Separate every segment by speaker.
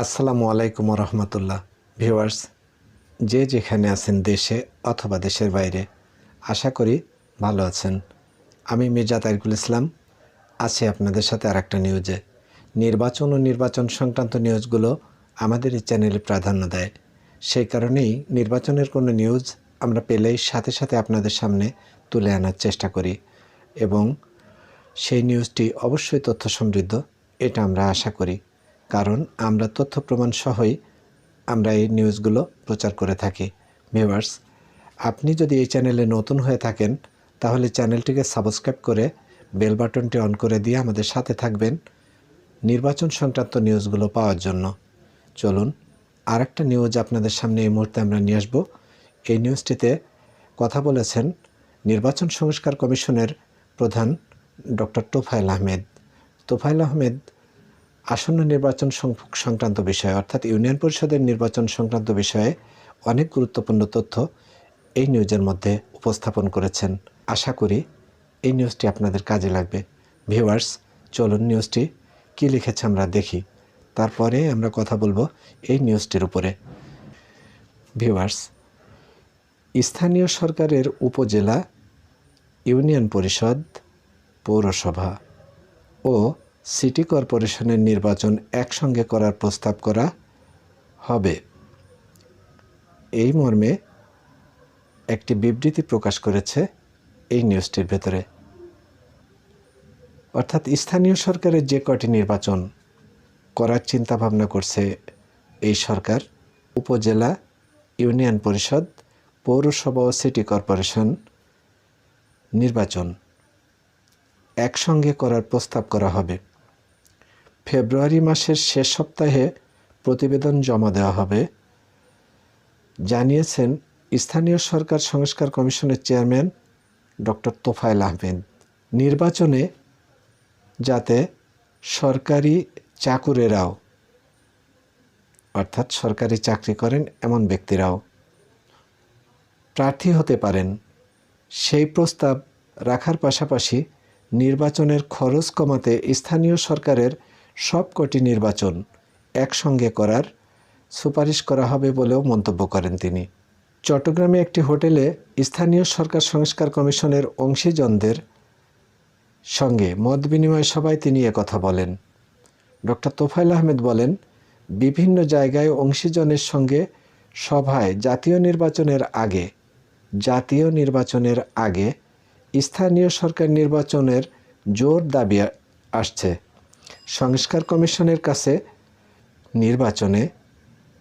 Speaker 1: আসসালামু আলাইকুম রহমতুল্লাহ ভিউয়ার্স, যে যেখানে আছেন দেশে অথবা দেশের বাইরে, আশা করি ভালো আছেন। আমি মির্জা তারিকুল ইসলাম আছি আপনাদের সাথে আর একটা নিউজে নির্বাচন ও নির্বাচন সংক্রান্ত নিউজগুলো আমাদের এই চ্যানেলে প্রাধান্য দেয়। সেই কারণেই নির্বাচনের কোনো নিউজ আমরা পেলেই সাথে সাথে আপনাদের সামনে তুলে আনার চেষ্টা করি এবং সেই নিউজটি অবশ্যই তথ্য সমৃদ্ধ, এটা আমরা আশা করি। কারণ আমরা তথ্য প্রমাণ সহই আমরা এই নিউজগুলো প্রচার করে থাকি। ভিউয়ার্স আপনি যদি এই চ্যানেলে নতুন হয়ে থাকেন, তাহলে চ্যানেলটিকে সাবস্ক্রাইব করে বেল বাটনটি অন করে দিয়ে আমাদের সাথে থাকবেন নির্বাচন সংক্রান্ত নিউজগুলো পাওয়ার জন্য। চলুন আর একটা নিউজ আপনাদের সামনে এই মুহূর্তে আমরা নিয়ে আসব। এই নিউজটিতে কথা বলেছেন নির্বাচন সংস্কার কমিশনের প্রধান ডক্টর তোফায়েল আহমেদ। তোফায়েল আহমেদ আসন্ন নির্বাচন সংক্রান্ত বিষয়ে, অর্থাৎ ইউনিয়ন পরিষদের নির্বাচন সংক্রান্ত বিষয়ে অনেক গুরুত্বপূর্ণ তথ্য এই নিউজের মধ্যে উপস্থাপন করেছেন। আশা করি এই নিউজটি আপনাদের কাজে লাগবে। ভিউয়ার্স চলুন নিউজটি কী লিখেছে আমরা দেখি। তারপরে আমরা কথা বলব এই নিউজটির উপরে। ভিউয়ার্স স্থানীয় সরকারের উপজেলা ইউনিয়ন পরিষদ, পৌরসভা ও সিটি কর্পোরেশনের নির্বাচন একসঙ্গে করার প্রস্তাব করা হবে। এই মর্মে একটি বিবৃতি প্রকাশ করেছে এই নিউজটির ভেতরে। অর্থাৎ স্থানীয় সরকারের যে কটি নির্বাচন করার চিন্তা ভাবনা করছে এই সরকার, উপজেলা, ইউনিয়ন পরিষদ, পৌরসভা ও সিটি কর্পোরেশন নির্বাচন একসঙ্গে করার প্রস্তাব করা হবে। ফেব্রুয়ারি মাসের শেষ সপ্তাহে প্রতিবেদন জমা দেওয়া হবে। জানিয়েছেন স্থানীয় সরকার সংস্কার কমিশনের চেয়ারম্যান ডক্টর তোফায়েল আহমেদ। নির্বাচনে যাতে সরকারি চাকুরেরাও, অর্থাৎ সরকারি চাকরি করেন এমন ব্যক্তিরাও প্রার্থী হতে পারেন, সেই প্রস্তাব রাখার পাশাপাশি নির্বাচনের খরচ কমাতে স্থানীয় সরকারের সবকটি নির্বাচন একসঙ্গে করার সুপারিশ করা হবে বলেও মন্তব্য করেন তিনি। চট্টগ্রামে একটি হোটেলে স্থানীয় সরকার সংস্কার কমিশনের অংশীজনদের সঙ্গে মত বিনিময় সভায় তিনি কথা বলেন। ডক্টর তোফায়েল আহমেদ বলেন, বিভিন্ন জায়গায় অংশীজনের সঙ্গে সভায় জাতীয় নির্বাচনের আগে, জাতীয় নির্বাচনের আগে স্থানীয় সরকার নির্বাচনের জোর দাবি আসছে। সংস্কার কমিশনের কাছে নির্বাচনে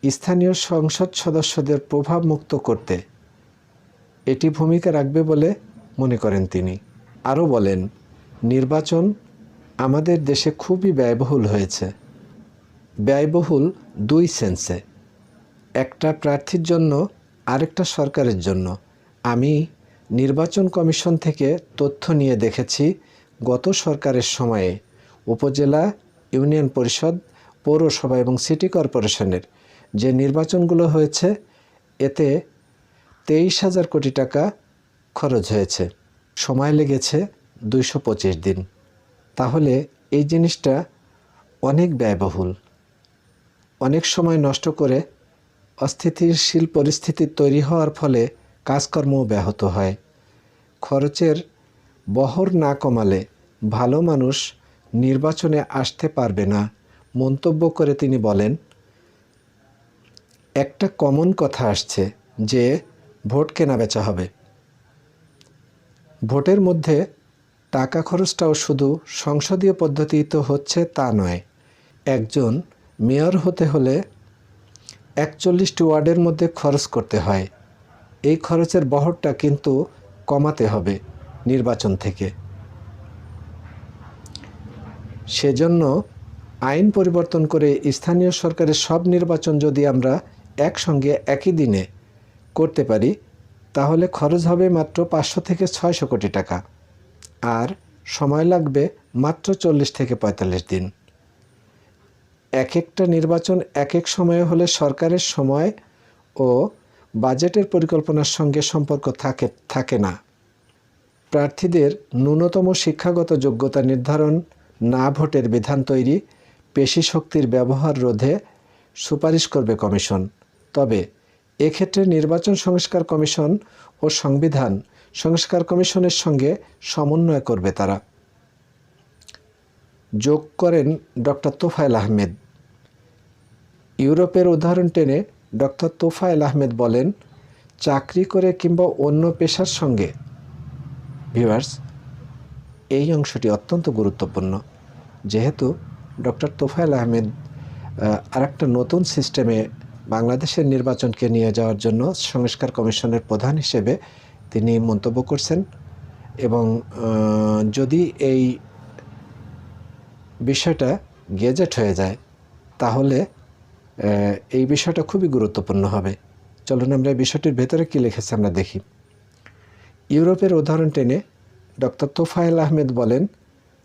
Speaker 1: স্থানীয় সংসদ সদস্যদের প্রভাব মুক্ত করতে এটি ভূমিকা রাখবে বলে মনে করেন তিনি। আরও বলেন, নির্বাচন আমাদের দেশে খুবই ব্যয়বহুল হয়েছে। ব্যয়বহুল দুই সেন্সে। একটা প্রার্থীর জন্য, আরেকটা সরকারের জন্য। আমি নির্বাচন কমিশন থেকে তথ্য নিয়ে দেখেছি, গত সরকারের সময়ে উপজেলা ইউনিয়ন পরিষদ, পৌরসভা এবং সিটি কর্পোরেশনের যে নির্বাচনগুলো হয়েছে, এতে তেইশ হাজার কোটি টাকা খরচ হয়েছে। সময় লেগেছে দুইশো পঁচিশ দিন। তাহলে এই জিনিসটা অনেক ব্যয়বহুল। অনেক সময় নষ্ট করে অস্থিতিশীল পরিস্থিতি তৈরি হওয়ার ফলে কাজকর্ম ব্যাহত হয়। খরচের বহর না কমালে ভালো মানুষ নির্বাচনে আসতে পারবে না, মন্তব্য করে তিনি বলেন। একটা কমন কথা আসছে যে ভোট কেনা বেচা হবে। ভোটের মধ্যে টাকা খরচটাও শুধু সংসদীয় পদ্ধতিতে হচ্ছে তা নয়। একজন মেয়র হতে হলে একচল্লিশটি ওয়ার্ডের মধ্যে খরচ করতে হয়। এই খরচের বহরটা কিন্তু কমাতে হবে নির্বাচন থেকে। সেজন্য আইন পরিবর্তন করে স্থানীয় সরকারের সব নির্বাচন যদি আমরা একসঙ্গে একই দিনে করতে পারি, তাহলে খরচ হবে মাত্র পাঁচশো থেকে ছয়শো কোটি টাকা। আর সময় লাগবে মাত্র চল্লিশ থেকে পঁয়তাল্লিশ দিন। এক একটা নির্বাচন এক এক সময়ে হলে সরকারের সময় ও বাজেটের পরিকল্পনার সঙ্গে সম্পর্ক থাকে থাকে না। প্রার্থীদের ন্যূনতম শিক্ষাগত যোগ্যতা নির্ধারণ, না ভোটের বিধান তৈরি, পেশি শক্তির ব্যবহার রোধে সুপারিশ করবে কমিশন। তবে এক্ষেত্রে নির্বাচন সংস্কার কমিশন ও সংবিধান সংস্কার কমিশনের সঙ্গে সমন্বয় করবে তারা। যোগ করেন ডক্টর তোফায়েল আহমেদ। ইউরোপের উদাহরণ টেনে ডক্টর তোফায়েল আহমেদ বলেন, চাকরি করে কিংবা অন্য পেশার সঙ্গে ভিউয়ার্স, এই অংশটি অত্যন্ত গুরুত্বপূর্ণ। যেহেতু ডক্টর তোফায়েল আহমেদ আরেকটা নতুন সিস্টেমে বাংলাদেশের নির্বাচনকে নিয়ে যাওয়ার জন্য সংস্কার কমিশনের প্রধান হিসেবে তিনি মন্তব্য করছেন এবং যদি এই বিষয়টা গেজেট হয়ে যায়, তাহলে এই বিষয়টা খুবই গুরুত্বপূর্ণ হবে। চলুন আমরা এই বিষয়টির ভেতরে কী লিখেছে আমরা দেখি। ইউরোপের উদাহরণ টেনে ডক্টর তোফায়েল আহমেদ বলেন,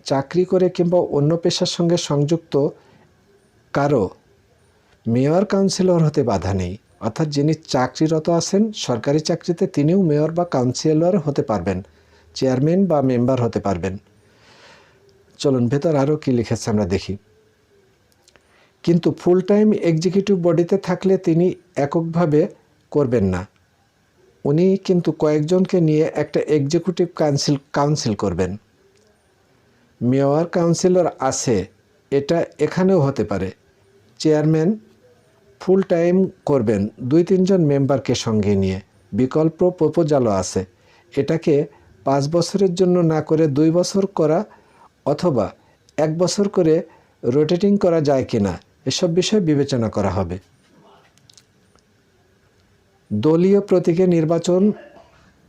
Speaker 1: চাকরি করে কিংবা অন্য পেশার সঙ্গে সংযুক্ত কারও মেয়র কাউন্সিলর হতে বাধা নেই। অর্থাৎ যিনি চাকরিরত আছেন, সরকারি চাকরিতে তিনিও মেয়র বা কাউন্সিলর হতে পারবেন, চেয়ারম্যান বা মেম্বার হতে পারবেন। চলুন, ভেতর আরও কী লিখেছে আমরা দেখি। কিন্তু ফুল টাইম এক্সিকিউটিভ বডিতে থাকলে তিনি এককভাবে করবেন না। উনি কিন্তু কয়েকজনকে নিয়ে একটা এক্সিকিউটিভ কাউন্সিল কাউন্সিল করবেন। মেয়র, কাউন্সিলর আছে, এটা এখানেও হতে পারে। চেয়ারম্যান ফুল টাইম করবেন দুই তিনজন মেম্বারকে সঙ্গে নিয়ে। বিকল্প প্রপোজালও আছে। এটাকে পাঁচ বছরের জন্য না করে দুই বছর করা অথবা এক বছর করে রোটেটিং করা যায় কি না এসব বিষয় বিবেচনা করা হবে। দলীয় প্রতীকে নির্বাচন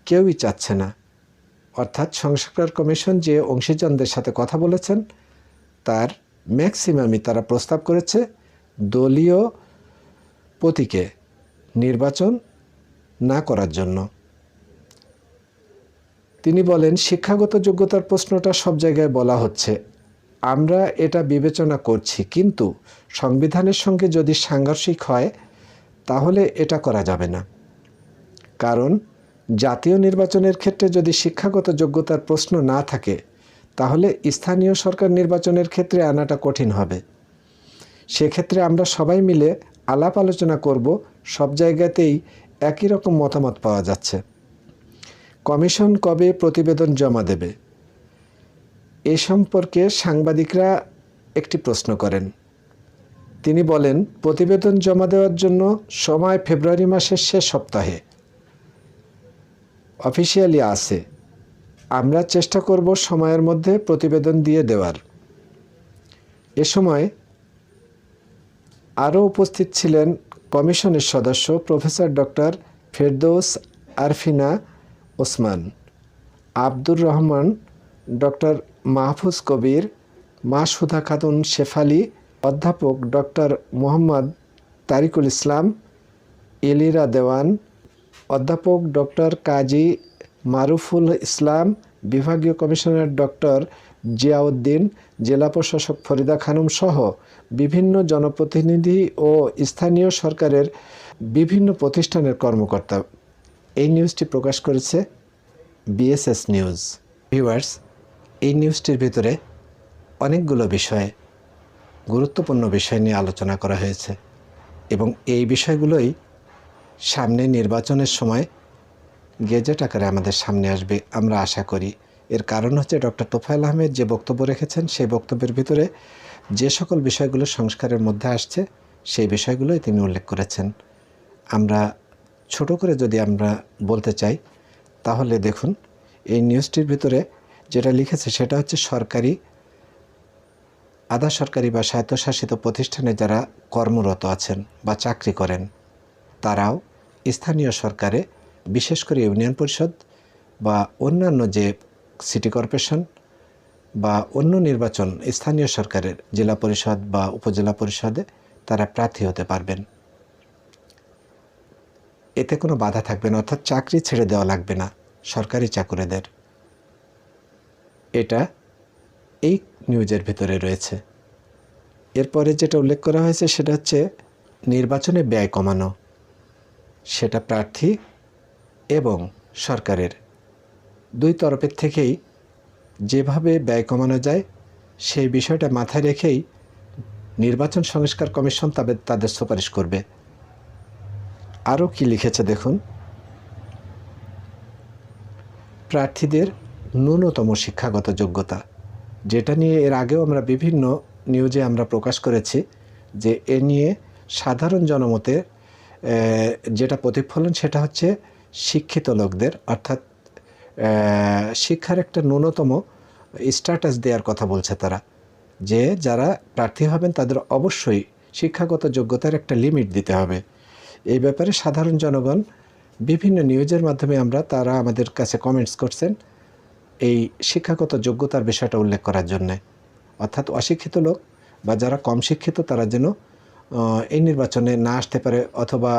Speaker 1: কেউই চাচ্ছে না। অর্থাৎ সংস্কার কমিশন যে অংশীজনদের সাথে কথা বলেছেন, তার ম্যাক্সিমামই তারা প্রস্তাব করেছে, দলীয় প্রতীকে নির্বাচন না করার জন্য। তিনি বলেন, শিক্ষাগত যোগ্যতার প্রশ্নটা সব জায়গায় বলা হচ্ছে। আমরা এটা বিবেচনা করছি, কিন্তু সংবিধানের সঙ্গে যদি সাংঘর্ষিক হয়, তাহলে এটা করা যাবে না। কারণ জাতীয় নির্বাচনের ক্ষেত্রে যদি শিক্ষাগত যোগ্যতার প্রশ্ন না থাকে, তাহলে স্থানীয় সরকার নির্বাচনের ক্ষেত্রে আনাটা কঠিন হবে। সেক্ষেত্রে আমরা সবাই মিলে আলাপ আলোচনা করব, সব জায়গাতেই একই রকম মতামত পাওয়া যাচ্ছে। কমিশন কবে প্রতিবেদন জমা দেবে? এ সম্পর্কে সাংবাদিকরা একটি প্রশ্ন করেন। তিনি বলেন, প্রতিবেদন জমা দেওয়ার জন্য সময় ফেব্রুয়ারি মাসের শেষ সপ্তাহে। অফিসিয়ালি আছে। আমরা চেষ্টা করব সময়ের মধ্যে প্রতিবেদন দিয়ে দেওয়ার। এ সময় আরও উপস্থিত ছিলেন কমিশনের সদস্য professor doctor Ferdous Arfina Osman, Abdur Rahman, doctor Mahfuz Kabir, Masuda Khatun Shefali, অধ্যাপক ডক্টর মোহাম্মদ তারিকুল ইসলাম, এলিরা দেওয়ান, অধ্যাপক ডক্টর কাজী মারুফুল ইসলাম, বিভাগীয় কমিশনার ডক্টর জিয়াউদ্দিন, জেলা প্রশাসক ফরিদা খানম সহ বিভিন্ন জনপ্রতিনিধি ও স্থানীয় সরকারের বিভিন্ন প্রতিষ্ঠানের কর্মকর্তা। এই নিউজটি প্রকাশ করেছে বিএসএস নিউজ। ভিউয়ার্স, এই নিউজটির ভিতরে অনেকগুলো বিষয়ে গুরুত্বপূর্ণ বিষয় নিয়ে আলোচনা করা হয়েছে এবং এই বিষয়গুলোই সামনে নির্বাচনের সময় গেজেট আকারে আমাদের সামনে আসবে আমরা আশা করি। এর কারণ হচ্ছে ডক্টর তোফায়েল আহমেদ যে বক্তব্য রেখেছেন, সেই বক্তব্যের ভিতরে যে সকল বিষয়গুলো সংস্কারের মধ্যে আসছে, সেই বিষয়গুলোই তিনি উল্লেখ করেছেন। আমরা ছোট করে যদি আমরা বলতে চাই, তাহলে দেখুন, এই নিউজটির ভিতরে যেটা লিখেছে সেটা হচ্ছে সরকারি, আধা সরকারি বা স্বায়ত্তশাসিত প্রতিষ্ঠানে যারা কর্মরত আছেন বা চাকরি করেন, তারাও স্থানীয় সরকারে, বিশেষ করে ইউনিয়ন পরিষদ বা অন্যান্য যে সিটি কর্পোরেশন বা অন্য নির্বাচন স্থানীয় সরকারের জেলা পরিষদ বা উপজেলা পরিষদে তারা প্রার্থী হতে পারবেন। এতে কোনো বাধা থাকবে না, অর্থাৎ চাকরি ছেড়ে দেওয়া লাগবে না সরকারি চাকুরেদের। এটা এই নিউজের ভিতরে রয়েছে। এরপরে যেটা উল্লেখ করা হয়েছে সেটা হচ্ছে নির্বাচনে ব্যয় কমানো। সেটা প্রার্থী এবং সরকারের দুই তরফের থেকেই যেভাবে ব্যয় কমানো যায়, সেই বিষয়টা মাথায় রেখেই নির্বাচন সংস্কার কমিশন তবে তাদের সুপারিশ করবে। আরও কি লিখেছে দেখুন? প্রার্থীদের ন্যূনতম শিক্ষাগত যোগ্যতা, যেটা নিয়ে এর আগেও আমরা বিভিন্ন নিউজে আমরা প্রকাশ করেছি যে এ নিয়ে সাধারণ জনমতে যেটা প্রতিফলন সেটা হচ্ছে শিক্ষিত লোকদের, অর্থাৎ শিক্ষার একটা ন্যূনতম স্ট্যাটাস দেওয়ার কথা বলছে তারা, যে যারা প্রার্থী হবেন তাদের অবশ্যই শিক্ষাগত যোগ্যতার একটা লিমিট দিতে হবে। এই ব্যাপারে সাধারণ জনগণ, বিভিন্ন নিউজের মাধ্যমে আমরা, তারা আমাদের কাছে কমেন্টস করছেন এই শিক্ষাগত যোগ্যতার বিষয়টা উল্লেখ করার জন্যে। অর্থাৎ অশিক্ষিত লোক বা যারা কম শিক্ষিত, তারা যেন এই নির্বাচনে না আসতে পারে অথবা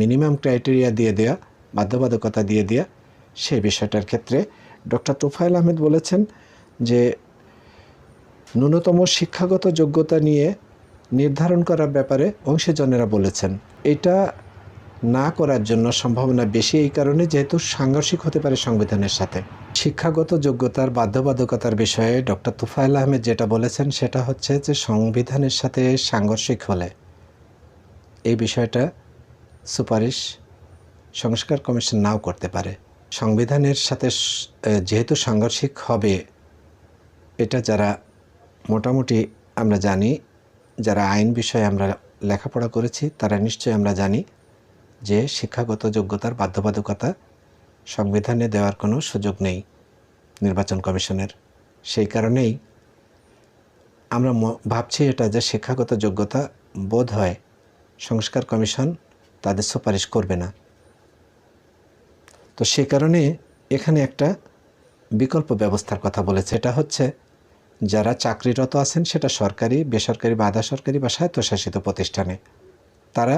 Speaker 1: মিনিমাম ক্রাইটেরিয়া দিয়ে দেওয়া বাধ্যবাধকতা দিয়ে দেওয়া সেই বিষয়টার ক্ষেত্রে ডক্টর তোফায়েল আহমেদ বলেছেন যে ন্যূনতম শিক্ষাগত যোগ্যতা নিয়ে নির্ধারণ করার ব্যাপারে অংশীজনেরা বলেছেন। এটা না করার জন্য সম্ভাবনা বেশি এই কারণে যেহেতু সাংঘর্ষিক হতে পারে সংবিধানের সাথে। শিক্ষাগত যোগ্যতার বাধ্যবাধকতার বিষয়ে ডক্টর তুফাইল আহমেদ যেটা বলেছেন সেটা হচ্ছে যে সংবিধানের সাথে সাংঘর্ষিক হলে। এই বিষয়টা সুপারিশ সংস্কার কমিশন নাও করতে পারে। সংবিধানের সাথে যেহেতু সাংঘর্ষিক হবে, এটা যারা মোটামুটি আমরা জানি, যারা আইন বিষয়ে আমরা লেখাপড়া করেছি, তারা নিশ্চয়ই আমরা জানি যে শিক্ষাগত যোগ্যতার বাধ্যবাধকতা সংবিধানে দেওয়ার কোনো সুযোগ নেই নির্বাচন কমিশনের। সেই কারণেই আমরা ভাবছি এটা যে শিক্ষাগত যোগ্যতা বোধ হয় সংস্কার কমিশন তাদের সুপারিশ করবে না। তো সে কারণে এখানে একটা বিকল্প ব্যবস্থার কথা বলেছে। এটা হচ্ছে যারা চাকরিরত আছেন, সেটা সরকারি, বেসরকারি বা আধা সরকারি বা স্বায়ত্তশাসিত প্রতিষ্ঠানে, তারা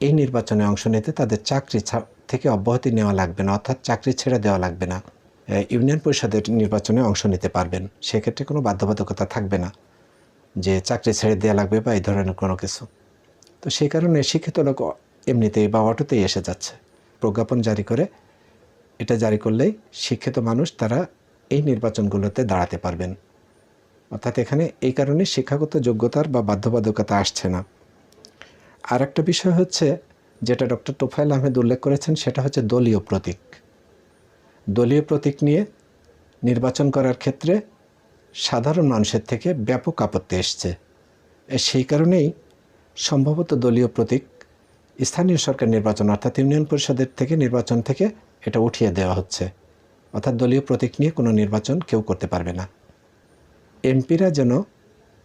Speaker 1: এই নির্বাচনে অংশ নিতে তাদের চাকরি থেকে অব্যাহতি নেওয়া লাগবে না, অর্থাৎ চাকরি ছেড়ে দেওয়া লাগবে না। ইউনিয়ন পরিষদের নির্বাচনে অংশ নিতে পারবেন, সেক্ষেত্রে কোনো বাধ্যবাধকতা থাকবে না যে চাকরি ছেড়ে দেওয়া লাগবে বা এই ধরনের কোনো কিছু। তো সেই কারণে শিক্ষিত লোক এমনিতেই বা অটোতেই এসে যাচ্ছে, প্রজ্ঞাপন জারি করে এটা জারি করলেই শিক্ষিত মানুষ তারা এই নির্বাচনগুলোতে দাঁড়াতে পারবেন। অর্থাৎ এখানে এই কারণে শিক্ষাগত যোগ্যতার বা বাধ্যবাধকতা আসছে না। আর একটা বিষয় হচ্ছে, যেটা ডক্টর তোফায়েল আহমেদ উল্লেখ করেছেন, সেটা হচ্ছে দলীয় প্রতীক। দলীয় প্রতীক নিয়ে নির্বাচন করার ক্ষেত্রে সাধারণ মানুষের থেকে ব্যাপক আপত্তি এসছে। সেই কারণেই সম্ভবত দলীয় প্রতীক স্থানীয় সরকার নির্বাচন, অর্থাৎ ইউনিয়ন পরিষদের থেকে নির্বাচন থেকে এটা উঠিয়ে দেওয়া হচ্ছে। অর্থাৎ দলীয় প্রতীক নিয়ে কোনো নির্বাচন কেউ করতে পারবে না। এমপিরা যেন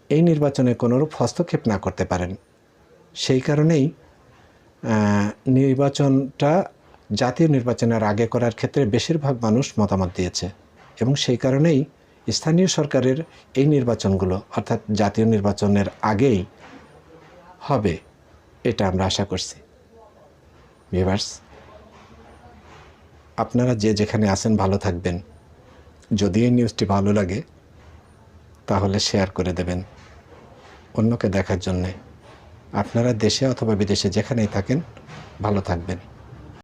Speaker 1: এই নির্বাচনে কোনোরূপ হস্তক্ষেপ না করতে পারেন। সেই কারণেই নির্বাচনটা জাতীয় নির্বাচনের আগে করার ক্ষেত্রে বেশিরভাগ মানুষ মতামত দিয়েছে এবং সেই কারণেই স্থানীয় সরকারের এই নির্বাচনগুলো, অর্থাৎ জাতীয় নির্বাচনের আগেই হবে, এটা আমরা আশা করছি। ভিভার্স আপনারা যে যেখানে আছেন ভালো থাকবেন। যদি এই নিউজটি ভালো লাগে, তাহলে শেয়ার করে দেবেন। অন্যকে দেখার জন্যে। আপনারা দেশে অথবা বিদেশে যেখানেই থাকেন, ভালো থাকবেন।